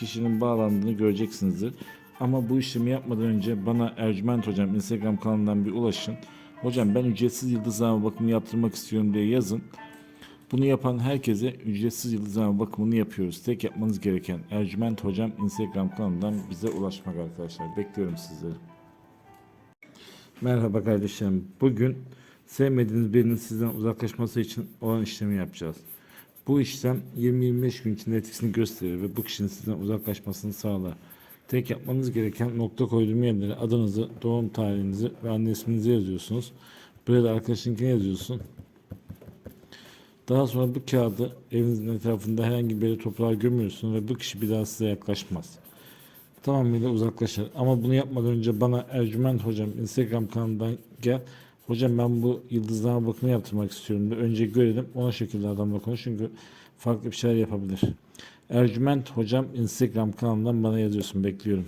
kişinin bağlandığını göreceksinizdir. Ama bu işlemi yapmadan önce bana Ercüment Hocam Instagram kanalından bir ulaşın. Hocam ben ücretsiz yıldızlama bakımı yaptırmak istiyorum diye yazın. Bunu yapan herkese ücretsiz yıldızlama bakımını yapıyoruz. Tek yapmanız gereken Ercüment Hocam Instagram kanalından bize ulaşmak arkadaşlar. Bekliyorum sizleri. Merhaba kardeşlerim. Bugün sevmediğiniz birinin sizden uzaklaşması için olan işlemi yapacağız. Bu işlem 20-25 gün içinde etkisini gösterir ve bu kişinin sizden uzaklaşmasını sağlar. Tek yapmanız gereken nokta koyduğum yerlere adınızı, doğum tarihinizi ve anne isminizi yazıyorsunuz. Buraya da arkadaşınkini yazıyorsun. Daha sonra bu kağıdı evinizin etrafında herhangi bir toprağa gömüyorsun ve bu kişi bir daha size yaklaşmaz. Tamamıyla uzaklaşır. Ama bunu yapmadan önce bana Ercüment Hocam Instagram kanalından gel. Hocam ben bu yıldızlama bakımı yaptırmak istiyorum de önce görelim. Ona şekilde adamla konuş çünkü farklı bir şeyler yapabilir. Ercüment Hocam Instagram kanalından bana yazıyorsun. Bekliyorum.